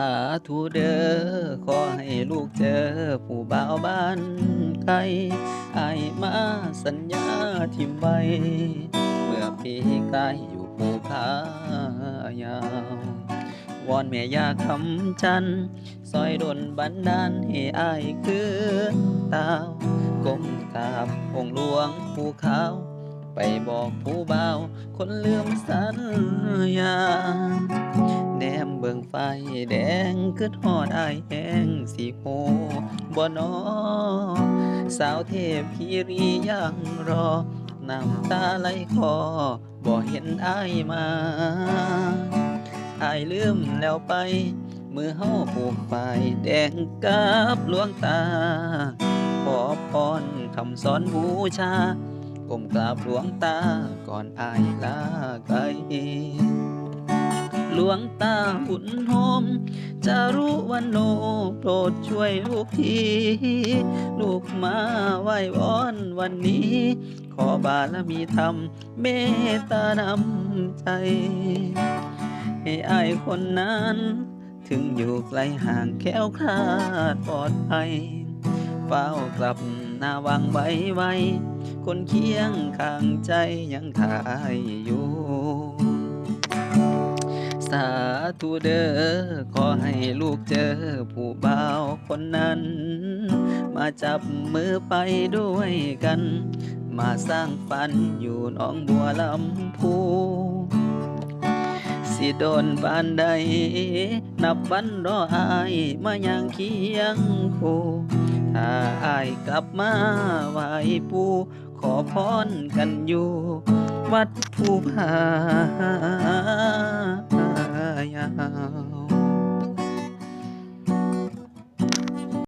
าธุเด้อขอให้ลูกเจอผู้บ่าวบ้านไกลไอมาสัญญาทิมไว้เมื่อปีกายอยู่ภูผายาววอนแม่ยาคำจันทร์ซอยดลบันดาลให้อายคือตาวก้มกราบองหลวงผู้ขา ไปบอกผู้บ่าว คนลืมสัญญา บิ่งไฟแดงคือทอดอายแห้งสีโหบ่นอสาวเทพพีรียังรอ น้ำตาไหลคอบ่เห็นอายมาอายลืมแล้วไป มือเฮาผูกไฟแดงกับหลวงตา ขอพรคำสอนบูชาก้มกราบหลวงตาก่อนอายลาไกล หลวงตาหุ่นหอมจะรู้วันโนโปรดช่วยลูกที ลูกมาไหว้วอนวันนี้ ขอบารมีธรรมเมตตานำใจ ให้อายคนนั้น ถึงอยู่ไกลห่างแค้วคลาดปลอดภัยเฝ้ากลับหน้าวังไว้ไว้ คนเคียงข้างใจยังถ่ายอยู่ สาธุเด้อขอให้ลูกเจอผู้บ่าวคนนั้น มาจับมือไปด้วยกัน มาสร้างฝันอยู่หนองบัวลำพูสิโดนบานใด นับวันรออายมายังเคียงคู่ถ้าอายกลับมาไหวปูขอพรกันอยู่ วัดภูผา 朋